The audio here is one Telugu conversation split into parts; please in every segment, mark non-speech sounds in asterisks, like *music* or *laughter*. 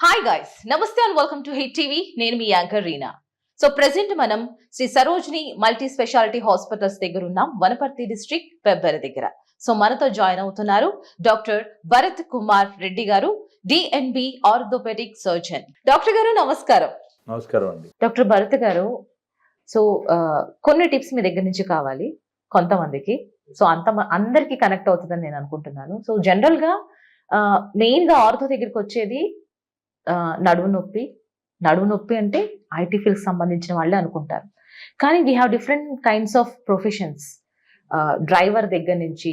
హాయ్ గైస్ నమస్తే and welcome to hit TV నేను మీ యాంకర్ రీనా. సో ప్రెసెంట్ మనం Shri Sarojini multi speciality hospitals దగ్గర ఉన్నాం వనపర్తి డిస్ట్రిక్ట్ పెబ్బెర దగ్గర. సో మనతో జాయిన్ అవుతున్నారు డాక్టర్ భరత్ కుమార్ రెడ్డి గారు డిఎన్బి ఆర్థోపెడిక్ సర్జన్ డాక్టర్ గారు నమస్కారం. నమస్కారం అండి. డాక్టర్ భరత్ గారు సో ఆ, కొన్ని టిప్స్ మీ దగ్గర నుంచి కావాలి కొంతమందికి. సో అంత అందరికి కనెక్ట్ అవుతుందని నేను అనుకుంటున్నాను. సో జనరల్గా మెయిన్గా ఆర్థో దగ్గరికి వచ్చేది ఆ, నడుము నొప్పి. నడుము నొప్పి అంటే ఐటీ ఫీల్డ్ సంబంధించిన వాళ్ళే అనుకుంటారు. కానీ we have different kinds of professions driver దగ్గర నుంచి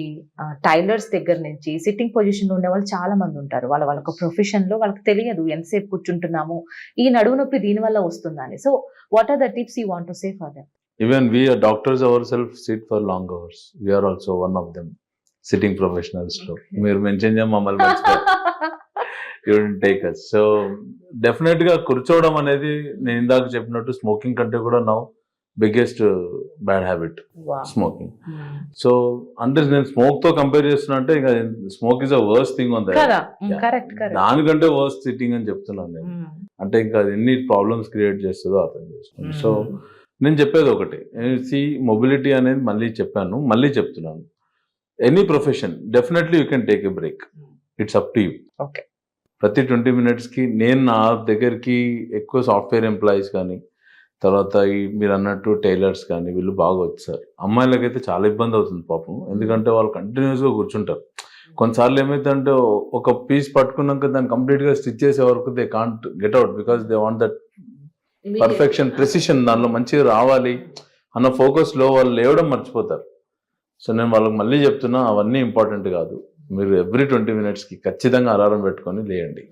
టైలర్స్ దగ్గర నుంచి సిట్టింగ్ పొజిషన్లో ఉండే వాళ్ళు చాలా మంది ఉంటారు. వాళ్ళ వాళ్ళ ప్రొఫెషన్లో వాళ్ళకి తెలియదు ఎంతసేపు కూర్చుంటున్నాము ఈ నడుము నొప్పి దీని వల్ల వస్తుందని. So what are the tips you want to say for them even we doctors our self sit for long hours we are also one of them sitting ప్రొఫెషనల్స్లో మీరు మెన్షన్ చేయ మమ్మల్ని *laughs* టేక్ అస్ సో డెఫినెట్గా కూర్చోవడం అనేది నేను ఇందాక చెప్పినట్టు స్మోకింగ్ కంటే కూడా now biggest bad habit smoking so అంటే నేను స్మోక్తో కంపేర్ చేస్తున్నా అంటే ఇంకా smoke is a worse thing ఉంది దానికంటే వర్స్ సిట్టింగ్ అని చెప్తున్నాను నేను. అంటే ఇంకా ఎన్ని ప్రాబ్లమ్స్ క్రియేట్ చేస్తుందో అర్థం చేసుకోండి. సో నేను చెప్పేది ఒకటి. సి మొబిలిటీ అనేది మళ్ళీ చెప్పాను మళ్ళీ చెప్తున్నాను. Any profession definitely you can take a break it's up to you Okay. ప్రతి ట్వంటీ మినిట్స్కి నేను నా దగ్గరికి ఎక్కువ సాఫ్ట్వేర్ ఎంప్లాయీస్ కానీ తర్వాత ఈ మీరు అన్నట్టు టైలర్స్ కానీ వీళ్ళు బాగా వచ్చారు. అమ్మాయిలకైతే చాలా ఇబ్బంది అవుతుంది పాపం. ఎందుకంటే వాళ్ళు కంటిన్యూస్గా కూర్చుంటారు. కొన్నిసార్లు ఏమైందంటే ఒక పీస్ పట్టుకున్నాక దాన్ని కంప్లీట్గా స్టిచ్ చేసే వరకు they can't get out because they want that perfection precision దానిలో మంచిగా రావాలి అన్న ఫోకస్లో వాళ్ళు లేవడం మర్చిపోతారు. సో నేను వాళ్ళకి మళ్ళీ చెప్తున్నా అవన్నీ ఇంపార్టెంట్ కాదు. మీరు ఎవ్రీ ట్వంటీ మినిట్స్కి ఖచ్చితంగా అలారం పెట్టుకొని లేయండి.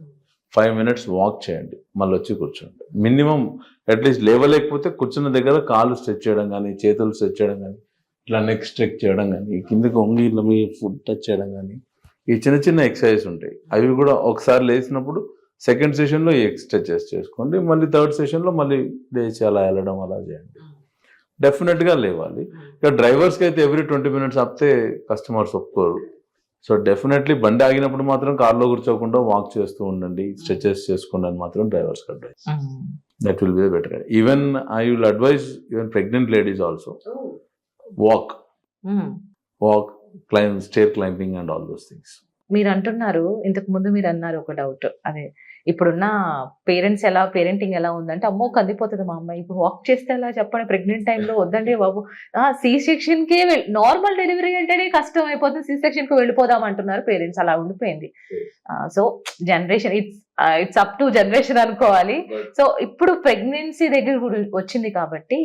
ఫైవ్ మినిట్స్ వాక్ చేయండి. మళ్ళీ వచ్చి కూర్చోండి. మినిమం అట్లీస్ట్ లేవలేకపోతే కూర్చున్న దగ్గర కాలు స్ట్రెచ్ చేయడం కానీ చేతులు స్ట్రెచ్ చేయడం కానీ ఇట్లా నెక్ స్ట్రెచ్ చేయడం కానీ కిందకి వంగి ఇట్లా మీ ఫుడ్ టచ్ చేయడం కానీ ఈ చిన్న చిన్న ఎక్సర్సైజ్ ఉంటాయి. అవి కూడా ఒకసారి లేచినప్పుడు సెకండ్ సెషన్లో ఈ ఎక్సర్సైజెస్ చేసుకోండి. మళ్ళీ థర్డ్ సెషన్లో మళ్ళీ లేచి అలా వెళ్ళడం అలా చేయండి. డెఫినెట్గా లేవాలి. ఇక డ్రైవర్స్కి అయితే ఎవ్రీ ట్వంటీ మినిట్స్ ఆపితే కస్టమర్స్ ఒప్పుకోరు. సో డెఫినెట్లీ బండి ఆగినప్పుడు మాత్రం కార్లో కూర్చోకుండా వాక్ చేస్తూ ఉండండి. స్ట్రెచెస్ చేసుకోండి. అని మాత్రం drivers advice that will be better even I will advise even pregnant ladies also walk walk climb stair climbing and all those things మీరు అంటున్నారు ఇంతకు ముందు మీరు అన్నారు ఒక డౌట్ అదే ఇప్పుడున్న పేరెంట్స్ ఎలా పేరెంటింగ్ ఎలా ఉందంటే అమ్మో కందిపోతుంది మా అమ్మాయి. ఇప్పుడు వాక్ చేస్తే ఎలా చెప్పండి ప్రెగ్నెంట్ టైంలో వద్దండి బాబు. సి సెక్షన్ కే నార్మల్ డెలివరీ అంటేనే కష్టం అయిపోతుంది. సి సెక్షన్కు వెళ్ళిపోదాం అంటున్నారు పేరెంట్స్. అలా ఉండిపోయింది. So generation it's it's up to generation అనుకోవాలి. సో ఇప్పుడు ప్రెగ్నెన్సీ దగ్గర కూడా వచ్చింది కాబట్టి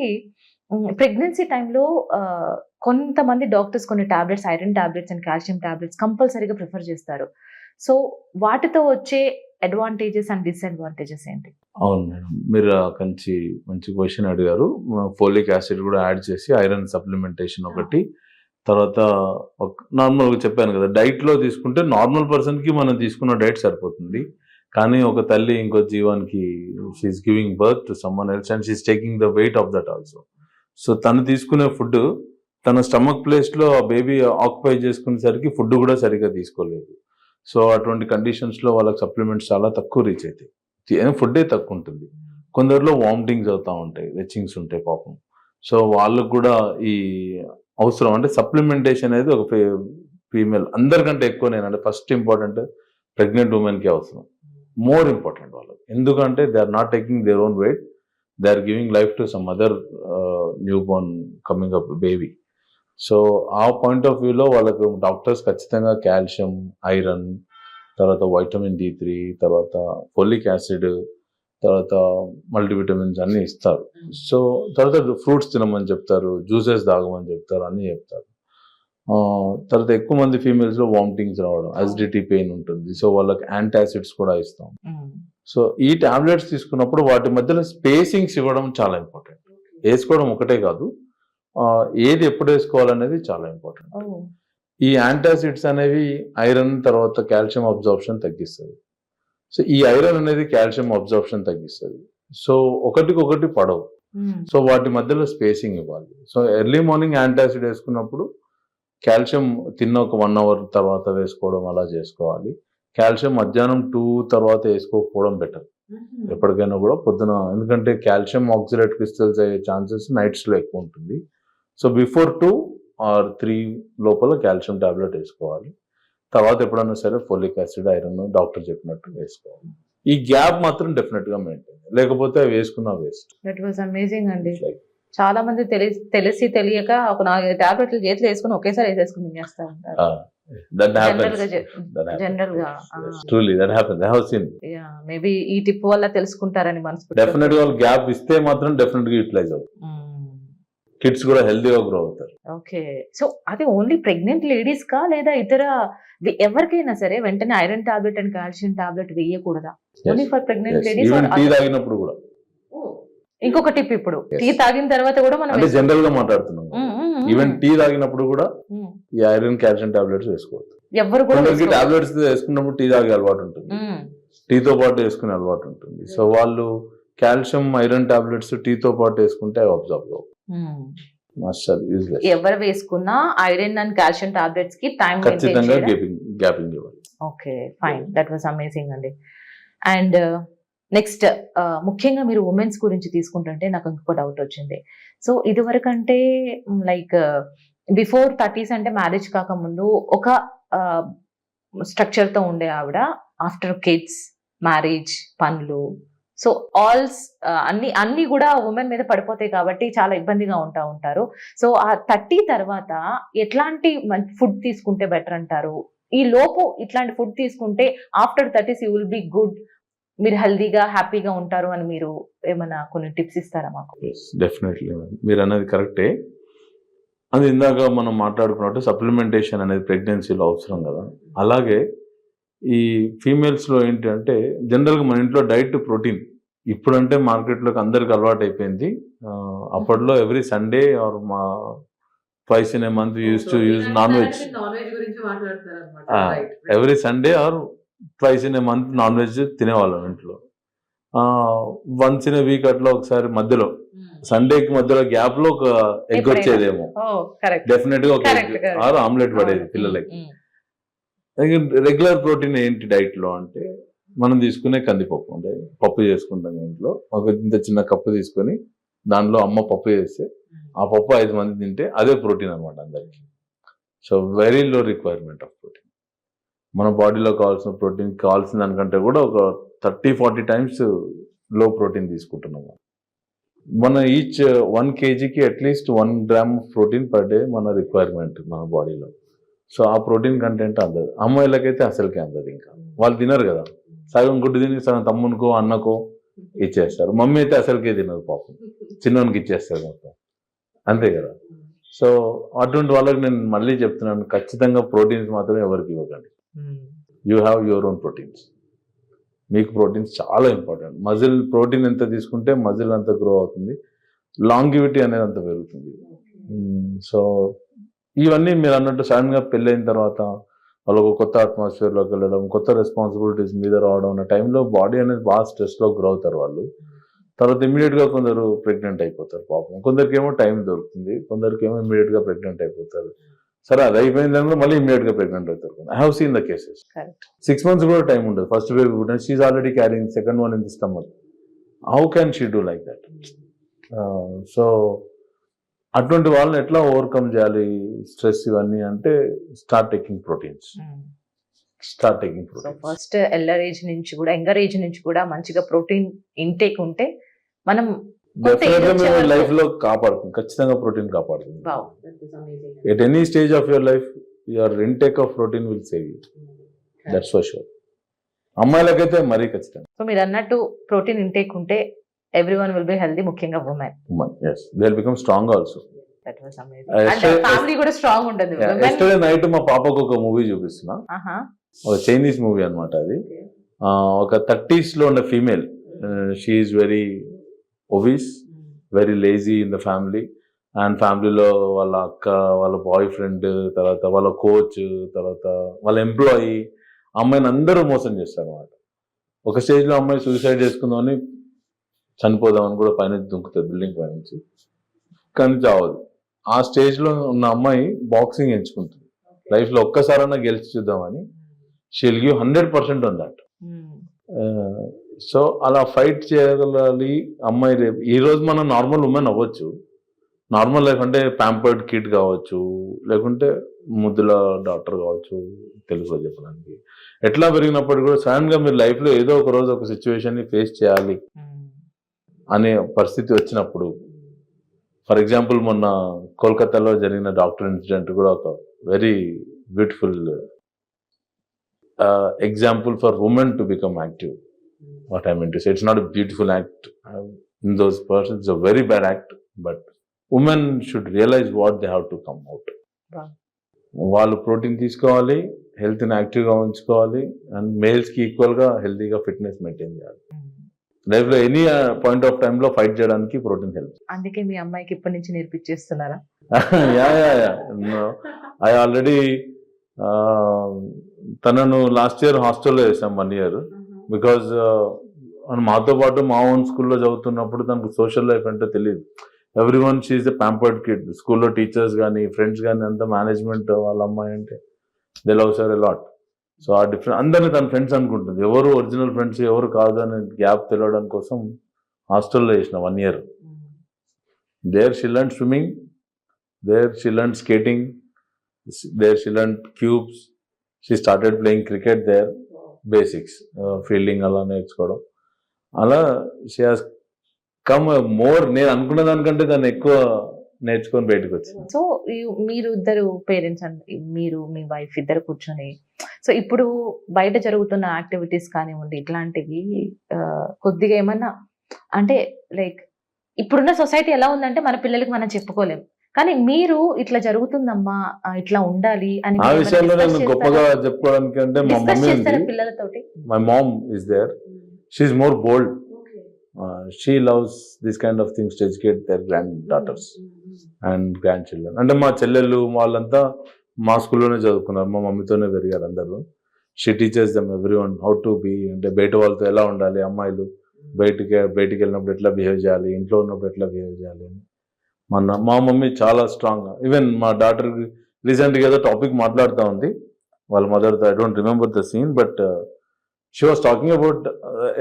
ప్రెగ్నెన్సీ టైంలో కొంతమంది డాక్టర్స్ కొన్ని tablets iron tablets and calcium tablets కంపల్సరీగా ప్రిఫర్ చేస్తారు. సో వాటితో వచ్చే అడ్వాంటేజెస్ అండ్ డిసడ్వాంటేజెస్ ఏంటి? అవును మేడం. మీరు మంచి మంచి క్వశ్చన్ అడిగారు. ఫోలిక్ యాసిడ్ కూడా యాడ్ చేసి ఐరన్ సప్లిమెంటేషన్ ఒకటి. తర్వాత నార్మల్గా చెప్పాను కదా డైట్లో తీసుకుంటే నార్మల్ పర్సన్కి మనం తీసుకున్న డైట్ సరిపోతుంది. కానీ ఒక తల్లి ఇంకో జీవానికి she's giving birth to someone else and she's taking the weight of that also so తను తీసుకునే ఫుడ్ తన స్టమక్ ప్లేస్లో ఆ బేబీ ఆక్యుపై చేసుకునేసరికి ఫుడ్ కూడా సరిగ్గా తీసుకోలేదు. సో అటువంటి కండిషన్స్లో వాళ్ళకి సప్లిమెంట్స్ చాలా తక్కువ రీచ్ అవుతాయి. ఫుడ్డే తక్కువ ఉంటుంది కొందరిలో వామిటింగ్స్ అవుతూ ఉంటాయి రెచ్చింగ్స్ ఉంటాయి పాపం. సో వాళ్ళకు కూడా ఈ అవసరం అంటే సప్లిమెంటేషన్ అనేది ఒక ఫీమేల్ అందరికంటే ఎక్కువ నేనంటే ఫస్ట్ ఇంపార్టెంట్ ప్రెగ్నెంట్ ఉమెన్కి అవసరం. మోర్ ఇంపార్టెంట్ వాళ్ళకి. ఎందుకంటే they are not taking their own weight they are giving life to some other new born coming up baby so ఆ పాయింట్ ఆఫ్ వ్యూలో వాళ్ళకు డాక్టర్స్ ఖచ్చితంగా కాల్షియం ఐరన్ తర్వాత వైటమిన్ డి త్రీ తర్వాత ఫోలిక్ యాసిడ్ తర్వాత మల్టీవిటమిన్స్ అన్నీ ఇస్తారు. సో తర్వాత ఫ్రూట్స్ తినమని చెప్తారు జ్యూసెస్ తాగమని చెప్తారు అన్నీ చెప్తారు. తర్వాత ఎక్కువ మంది ఫీమేల్స్లో వామిటింగ్స్ రావడం అసిడిటీ పెయిన్ ఉంటుంది. సో వాళ్ళకి యాంటాసిడ్స్ కూడా ఇస్తాం. సో ఈ టాబ్లెట్స్ తీసుకున్నప్పుడు వాటి మధ్యలో స్పేసింగ్స్ ఇవ్వడం చాలా ఇంపార్టెంట్ వేసుకోవడం ఒకటే కాదు ఏది ఎప్పుడు వేసుకోవాలనేది చాలా ఇంపార్టెంట్ ఈ యాంటాసిడ్స్ అనేవి ఐరన్ తర్వాత కాల్షియం అబ్జార్ప్షన్ తగ్గిస్తుంది. సో ఈ ఐరన్ అనేది కాల్షియం అబ్జార్ప్షన్ తగ్గిస్తుంది. సో ఒకటికొకటి పడవు. సో వాటి మధ్యలో స్పేసింగ్ ఇవ్వాలి. సో ఎర్లీ మార్నింగ్ యాంటాసిడ్ వేసుకున్నప్పుడు కాల్షియం తిన్న ఒక వన్ అవర్ తర్వాత వేసుకోవడం అలా చేసుకోవాలి. కాల్షియం మధ్యాహ్నం టూ తర్వాత వేసుకోకపోవడం బెటర్. ఎప్పటికైనా కూడా పొద్దున ఎందుకంటే కాల్షియం ఆక్సిడేట్ క్రిస్టల్స్ అయ్యే ఛాన్సెస్ నైట్స్లో ఎక్కువ ఉంటుంది. So before two or three లోపల కాల్షియం టాబ్లెట్ వేసుకోవాలి. తర్వాత ఎప్పుడైనా సరే ఫోలిక్ యాసిడ్ ఐరన్ డాక్టర్ చెప్పినట్టు వేసుకోవాలి. ఈ గ్యాప్ మాత్రం డెఫినెట్గా మెయింటైన్ లేకపోతే అవి వేసుకున్నా వేస్ట్ దట్ వాజ్ అమేజింగ్ అండి. చాలా మంది తెలిసి తెలిసి తెలియక ఒక నాలుగైదు టాబ్లెట్లు చేతులు వేసుకుని ఒకేసారి వేసేసుకుని మింగేస్తా ఉంటారు. గా గా మేబీ ఈ టిప్ వల్ల తెలుసుకుంటారని మనసు డెఫినెట్గా వాళ్ళు గ్యాప్ ఇస్తే మాత్రం డెఫినెట్గా యూటిలైజ్ అవుతుంది కిడ్స్ కూడా హెల్దీగా గ్రో అవుతారు. ఓకే. సో అది ఓన్లీ ప్రెగ్నెంట్ లేడీస్ కా లేదా ఇతర ఎవరికైనా సరే వెంటనే iron tablet and calcium tablet వేయకూడదా? Only for pregnant ladies tea తాగినప్పుడు కూడా. ఇంకొక టిప్ ఇప్పుడు. టీ తాగిన తర్వాత కూడా మనం అంటే జనరల్గా మాట్లాడుతున్నాం. ఈవెన్ టీ తాగినప్పుడు కూడా. ఈ ఐరన్ కాల్షియం టాబ్లెట్స్ వేసుకోవచ్చు ఎవ్వరు కూడా టాబ్లెట్స్ వేసుకున్నప్పుడు టీ తాగే అలవాటు ఉంటుంది. టీతో పాటు వేసుకునే అలవాటు ఉంటుంది. సో వాళ్ళు కాల్షియం ఐరన్ టాబ్లెట్స్ టీతో పాటు వేసుకుంటే అవి అబ్జర్వ్ కావు ఎవరు వేసుకున్నా iron and calcium టాబ్లెట్స్కి time gapping okay fine that was amazing అండి. అండ్ నెక్స్ట్ ముఖ్యంగా మీరు ఉమెన్స్ గురించి తీసుకుంటుంటే నాకు ఇంకొక డౌట్ వచ్చింది. సో ఇదివరకు అంటే లైక్ బిఫోర్ థర్టీస్ అంటే మ్యారేజ్ కాకముందు ఒక స్ట్రక్చర్తో ఉండే ఆవిడ ఆఫ్టర్ కిడ్స్ మ్యారేజ్ పనులు సో ఆల్స్ అన్ని అన్ని కూడా ఉమెన్ మీద పడిపోతాయి కాబట్టి చాలా ఇబ్బందిగా ఉంటా ఉంటారు. సో ఆ థర్టీ తర్వాత ఎట్లాంటి ఫుడ్ తీసుకుంటే బెటర్ అంటారు? ఈ లోపు ఇట్లాంటి ఫుడ్ తీసుకుంటే after thirties you will be good. మీరు హెల్దీగా హ్యాపీగా ఉంటారు అని మీరు ఏమైనా కొన్ని టిప్స్ ఇస్తారా మాకు? డెఫినెట్లీ మీరు అన్నది కరెక్టే. అది ఇందాక మనం మాట్లాడుకున్నట్టు సప్లిమెంటేషన్ అనేది ప్రెగ్నెన్సీలో అవసరం కదా. అలాగే ఈ ఫీమేల్స్లో ఏంటి అంటే జనరల్గా మన ఇంట్లో డైట్ ప్రోటీన్ ఇప్పుడంటే మార్కెట్లోకి అందరికి అలవాటు అయిపోయింది. అప్పట్లో ఎవ్రీ సండే ఆర్ మా twice in a month use to use non veg every Sunday or twice in a month non veg తినేవాళ్ళం ఇంట్లో. వన్స్ ఇన్ ఏ వీక్ అట్లా ఒకసారి మధ్యలో. సండేకి మధ్యలో గ్యాప్లో ఒక ఎగ్. వచ్చేదేమో. డెఫినెట్గా ఒక. ఆర్ ఆమ్లెట్ పడేది పిల్లలకి. రెగ్యులర్ ప్రోటీన్ ఏంటి డైట్లో అంటే మనం తీసుకునే కందిపప్పు. అంటే పప్పు చేసుకుంటాం ఇంట్లో. ఒక ఇంత చిన్న కప్పు తీసుకొని దానిలో అమ్మ పప్పు చేస్తే ఆ పప్పు ఐదు మంది తింటే అదే ప్రోటీన్ అనమాట అందరికి. So very low requirement of protein మన బాడీలో కావాల్సిన ప్రోటీన్ కావాల్సిన దానికంటే కూడా ఒక థర్టీ ఫార్టీ టైమ్స్లో ప్రోటీన్ తీసుకుంటున్నాం మన. ఈచ్ వన్ కేజీకి at least one gram protein per day మన రిక్వైర్మెంట్ మన బాడీలో సో ఆ ప్రోటీన్ కంటెంట్ అందదు. అమ్మాయిలకైతే అసలుకే అందదు ఇంకా. వాళ్ళు తినరు కదా. సగం గుడ్డు తిని సగం తమ్మునికో అన్నకో ఇచ్చేస్తారు. మమ్మీ అయితే అసలుకే తినదు పాపం. చిన్నోనికి ఇచ్చేస్తారు మొత్తం. అంతే కదా. సో అటువంటి వాళ్ళకి నేను మళ్ళీ చెప్తున్నాను ఖచ్చితంగా ప్రోటీన్స్ మాత్రం ఎవరికి ఇవ్వకండి. You have your own proteins మీకు ప్రోటీన్స్ చాలా ఇంపార్టెంట్. మజిల్ ప్రోటీన్ ఎంత తీసుకుంటే మజిల్ అంత గ్రో అవుతుంది. లాంగివిటీ అనేది అంత పెరుగుతుంది. సో ఇవన్నీ మీరు అన్నట్టు సడన్గా పెళ్ళైన తర్వాత వాళ్ళకు కొత్త atmosphere లోకి వెళ్ళడం కొత్త రెస్పాన్సిబిలిటీస్ మీద రావడం అనే టైంలో బాడీ అనేది బాగా stress లో గ్రో అవుతారు వాళ్ళు. తర్వాత immediate గా కొందరు ప్రెగ్నెంట్ అయిపోతారు పాపం. కొందరికి ఏమో టైం దొరుకుతుంది కొందరికి ఏమో immediate గా ప్రెగ్నెంట్ అయిపోతారు. సరే అది అయిపోయిన దానిలో మళ్ళీ immediate గా ప్రెగ్నెంట్ అవుతారు I have seen the cases six months కూడా టైం ఉండదు. ఫస్ట్ బేబీ పుట్టిన she's already carrying second one in the stomach how can she do like that so అటువంటి వాళ్ళని ఎట్లా ఓవర్కమ్ చేయాలి? స్ట్రెస్ ఇవన్నీ అంటే start taking proteins start taking so proteins first earlier age నుంచి కూడా యంగర్ ఏజ్ నుంచి కూడా మంచిగా ప్రోటీన్ ఇంటేక్ ఉంటే మనం లైఫ్లో కాపాడుతుంది. ఖచ్చితంగా ప్రోటీన్ కాపాడుతుంది. At any stage of your life your intake of protein will save you that's for sure అమ్మాయిలకైతే మరీ ఖచ్చితంగా. సో మీరు అన్నట్టు ప్రోటీన్ ఇంటేక్ ఉంటే every one will be healthy ముఖ్యంగా women they become strong also family కూడా స్ట్రాంగ్ ఎస్టర్డే నైట్ మా పాపకు ఒక మూవీ చూపిస్తున్నా. ఒక చైనీస్ మూవీ అన్నమాట అది. ఒక థర్టీస్లో ఉన్న female she's very obese very lazy in the family and ఫ్యామిలీలో వాళ్ళ అక్క వాళ్ళ బాయ్ ఫ్రెండ్ తర్వాత వాళ్ళ కోచ్ తర్వాత వాళ్ళ ఎంప్లాయీ అమ్మాయిని అందరూ మోసం చేస్తారు అనమాట ఒక స్టేజ్లో అమ్మాయి సూసైడ్ చేసుకుందామని చనిపోదామని కూడా పైన దుంకుతుంది బిల్డింగ్ పై నుంచి కానీ చావదు. ఆ స్టేజ్లో ఉన్న అమ్మాయి బాక్సింగ్ ఎంచుకుంటుంది. లైఫ్లో ఒక్కసారైనా గెలిచి చూద్దామని. She'll give hundred percent on that so అలా ఫైట్ చేయగలాలి అమ్మాయి రేపు. ఈ రోజు మనం నార్మల్ ఉమెన్ అవ్వచ్చు. నార్మల్ లైఫ్ అంటే ప్యాంపర్డ్ కిడ్ కావచ్చు లేకుంటే ముద్దుల డాక్టర్ కావచ్చు తెలుగులో చెప్పడానికి. ఎట్లా పెరిగినప్పటికీ కూడా సడన్గా మీరు లైఫ్లో ఏదో ఒక రోజు ఒక సిచ్యువేషన్ని ఫేస్ చేయాలి. అనే పరిస్థితి వచ్చినప్పుడు ఫర్ ఎగ్జాంపుల్ మొన్న కోల్కతాలో జరిగిన డాక్టర్ ఇన్సిడెంట్ కూడా ఒక very beautiful example for women to become active. What I mean to say it's not beautiful act in those person it's a very bad act but women should realise what they have to come out. వాళ్ళు ప్రోటీన్ తీసుకోవాలి హెల్త్ని యాక్టివ్గా ఉంచుకోవాలి అండ్ మేల్స్కి ఈక్వల్గా హెల్తీగా ఫిట్నెస్ మెయింటైన్ చేయాలి. లైఫ్లో ఎనీ పాయింట్ ఆఫ్ టైంలో ఫైట్ చేయడానికి ప్రోటీన్ హెల్ప్ అందుకే మీ అమ్మాయికి ఇప్పటి నుంచి నేర్పించేస్తున్నారా? *laughs* Yeah yeah yeah. I already తనను లాస్ట్ ఇయర్ హాస్టల్లో వేసాం వన్ ఇయర్ బికాజ్ మాతో పాటు మా ఓన్ స్కూల్లో చదువుతున్నప్పుడు తనకు సోషల్ లైఫ్ అంటే తెలియదు everyone she's a pampered kid స్కూల్లో టీచర్స్ కానీ ఫ్రెండ్స్ కానీ అంత మేనేజ్మెంట్ వాళ్ళ అమ్మాయి అంటే they love her lot so ఆ డిఫరెంట్ అందరినీ తన ఫ్రెండ్స్ అనుకుంటుంది. ఎవరు ఒరిజినల్ ఫ్రెండ్స్ ఎవరు కాదు అనే గ్యాప్ తెలియడం కోసం హాస్టల్లో వేసిన one year there she learn swimming there she learn skating there she learn cubes she started playing cricket there basics fielding అలా నేర్చుకోవడం. అలా షీ హాస్ కమ్ మోర్ నేను అనుకున్న దానికంటే దాన్ని ఎక్కువ నేర్చుకొని బయటకు వచ్చింది. సో మీరు ఇద్దరు పేరెంట్స్ అండి మీరు మీ వైఫ్ ఇద్దరు కూర్చొని సో ఇప్పుడు బయట జరుగుతున్న యాక్టివిటీస్ కానివ్వండి ఇట్లాంటివి కొద్దిగా ఏమన్నా అంటే లైక్ ఇప్పుడున్న సొసైటీ ఎలా ఉందంటే మన పిల్లలకి మనం చెప్పుకోలేం. కానీ మీరు ఇట్లా జరుగుతుందమ్మా ఇట్లా ఉండాలి అని ఆ విషయంలో నేను? గొప్పగా చెప్పుకోవడానికి అంటే మా మమ్మీ పిల్లలతోటి? My mom is there she's more bold she loves this kind of things to educate their granddaughters and grandchildren అంటే మా చెల్లెళ్ళు వాళ్ళంతా మా స్కూల్లోనే చదువుకున్నారు మా మమ్మీతోనే పెరిగారు అందరూ. She teachers them everyone how to be అంటే బయట వాళ్ళతో ఎలా ఉండాలి అమ్మాయిలు బయటికి బయటికి వెళ్ళినప్పుడు ఎట్లా బిహేవ్ చేయాలి ఇంట్లో ఉన్నప్పుడు ఎట్లా బిహేవ్ చేయాలి అని. మన మా మమ్మీ చాలా స్ట్రాంగ్ ఈవెన్ మా డాటర్ రీసెంట్గా ఏదో టాపిక్ మాట్లాడుతూ ఉంది. వాళ్ళ మదర్తో I don't remember the scene but she was talking about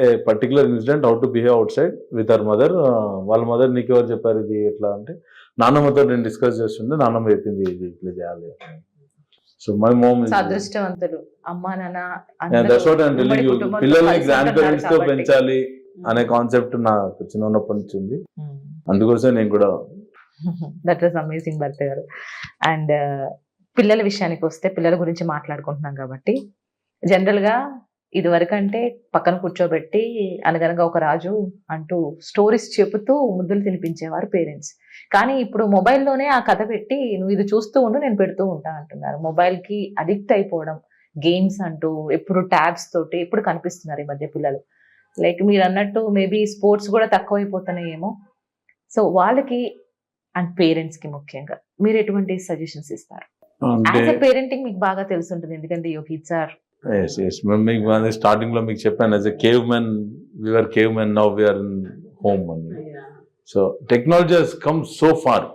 a particular incident how to behave outside with our mother వాళ్ళ మదర్ నీకు ఎవరు చెప్పారు ఇది? ఎట్లా? అంటే నాన్నమ్మతో నేను డిస్కస్ చేస్తుంటే నాన్నమ్మ చెప్పింది ఇది ఇట్లా చేయాలి. సో మై మోమ్ అమ్మా నాన్న కుటుంబంతో పిల్లల్ని గ్రాండ్ పేరెంట్స్తో. పెంచాలి అనే కాన్సెప్ట్ నాకు చిన్నప్పటి నుంచి ఉంది. Hmm. అందుకోసం నేను కూడా దట్ వాస్ అమేజింగ్ భర్త గారు. అండ్ పిల్లల విషయానికి వస్తే పిల్లల గురించి మాట్లాడుకుంటున్నాం కాబట్టి జనరల్ గా ఇది వరకు అంటే పక్కన కూర్చోబెట్టి అనగనగా ఒక రాజు అంటూ స్టోరీస్ చెబుతూ ముద్దులు తినిపించేవారు పేరెంట్స్. కానీ ఇప్పుడు మొబైల్లోనే ఆ కథ పెట్టి నువ్వు ఇది చూస్తూ ఉండు నేను పెడుతూ ఉంటా అంటున్నారు. మొబైల్కి అడిక్ట్ అయిపోవడం గేమ్స్ అంటూ ఎప్పుడు ట్యాబ్స్ తోటి ఎప్పుడు కనిపిస్తున్నారు ఈ మధ్య పిల్లలు. లైక్ మీరు అన్నట్టు మేబీ స్పోర్ట్స్ కూడా తక్కువైపోతున్నాయేమో. సో వాళ్ళకి అండ్ పేరెంట్స్కి ముఖ్యంగా మీరు ఎటువంటి సజెషన్స్ ఇస్తారు? యాజ్ అ పేరెంటింగ్ మీకు బాగా తెలిసి ఉంటుంది ఎందుకంటే you kids are S S మీకు స్టార్టింగ్లో మీకు చెప్పాను as a cave men we're cave men now we're in home అని so technology has come so far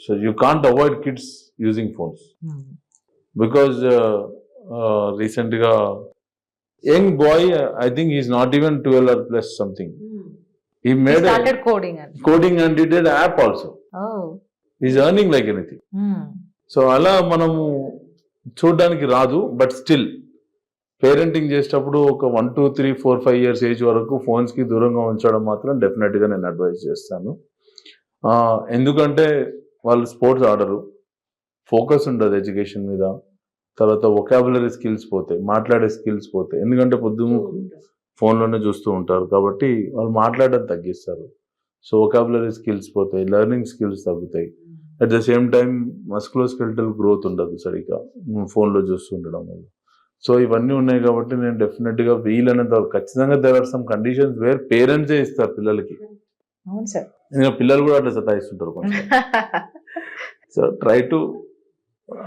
so you can't avoid kids using phones because రీసెంట్గా young boy I think is not even twelve or plus something he made coding and did it app also is earning like anything so అలా మనము చూడడానికి రాదు బట్ స్టిల్ పేరెంటింగ్ చేసేటప్పుడు ఒక one two three four five years age వరకు ఫోన్స్కి దూరంగా ఉంచడం మాత్రం డెఫినెట్గా నేను అడ్వైజ్ చేస్తాను. ఎందుకంటే వాళ్ళు స్పోర్ట్స్ ఆడరు. ఫోకస్ ఉండదు ఎడ్యుకేషన్ మీద. తర్వాత ఒకాబులరీ స్కిల్స్ పోతాయి. మాట్లాడే స్కిల్స్ పోతాయి. ఎందుకంటే పొద్దున్న ఫోన్లోనే చూస్తూ ఉంటారు కాబట్టి వాళ్ళు మాట్లాడడం తగ్గిస్తారు. సో ఒకాబులరీ స్కిల్స్ పోతాయి లెర్నింగ్ స్కిల్స్ తగ్గుతాయి. At the same time musculoskeletal growth ఉండదు సరిగ్గా. ఫోన్లో చూస్తూ ఉండడం వల్ల. సో ఇవన్నీ ఉన్నాయి కాబట్టి నేను డెఫినెట్గా వీలైనంత ఖచ్చితంగా there are some conditions where పేరెంట్సే ఇస్తారు పిల్లలకి. ఇంకా పిల్లలు కూడా అట్లా సతాయిస్తుంటారు కొంచెం. So try to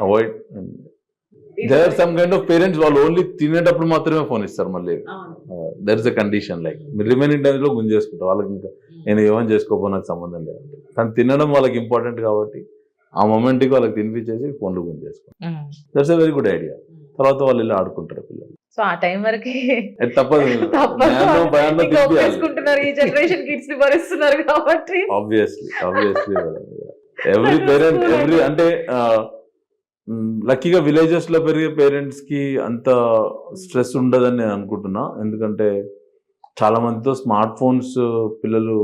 avoid there are some kind of parents వాళ్ళు ఓన్లీ తినేటప్పుడు మాత్రమే ఫోన్ ఇస్తారు మళ్ళీ. There is a condition like మీరు రిమైనింగ్ టైంలో గుంజేసుకుంటారు. వాళ్ళకి ఇంకా నేను ఏమని చేసుకోపో నాకు సంబంధం లేదు కానీ తినడం వాళ్ళకి ఇంపార్టెంట్ కాబట్టి ఆ మొమెంట్కి వాళ్ళకి తినిపించేసి ఫోన్లు గుంజేసుకుంటారు that's a very good idea తర్వాత వాళ్ళు వెళ్ళి ఆడుకుంటారు పిల్లలు. సో ఆ టైం వరకు తప్పదు. *laughs* ఈ జనరేషన్ కిడ్స్ని భరిస్తున్నారు కాబట్టి. Obviously obviously every parent every అంటే లక్కీగా విలేజెస్లో పెరిగే పేరెంట్స్కి అంత స్ట్రెస్ ఉండదని నేను అనుకుంటున్నా. ఎందుకంటే చాలా మందితో స్మార్ట్ ఫోన్స్ పిల్లలు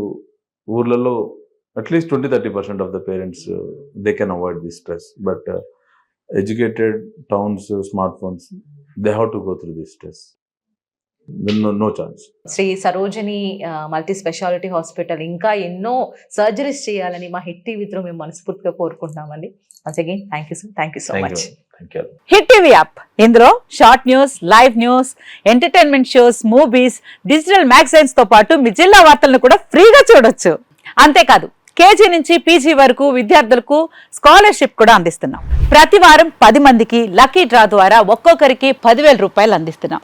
ఊర్లలో at least twenty thirty percent of the parents they can avoid the stress but educated towns smart phones they have to go through the stress no chance Shri Sarojini multi speciality hospital ఇంకా ఎన్నో సర్జరీస్ చేయాలని మా హిట్ టీవీతో మేము మనస్ఫూర్తిగా కోరుకుంటున్నామండి. Once again thank you sir thank you so much Hit TV app. ఇందులో short news live news entertainment shows movies digital మ్యాగజైన్స్తో పాటు మీ జిల్లా వార్తలను కూడా ఫ్రీగా చూడొచ్చు. అంతేకాదు కేజీ నుంచి పీజీ వరకు విద్యార్థులకు స్కాలర్షిప్ కూడా అందిస్తున్నాం. ప్రతి వారం పది మందికి లక్కీ డ్రా ద్వారా ఒక్కొక్కరికి పదివేల రూపాయలు అందిస్తున్నాం.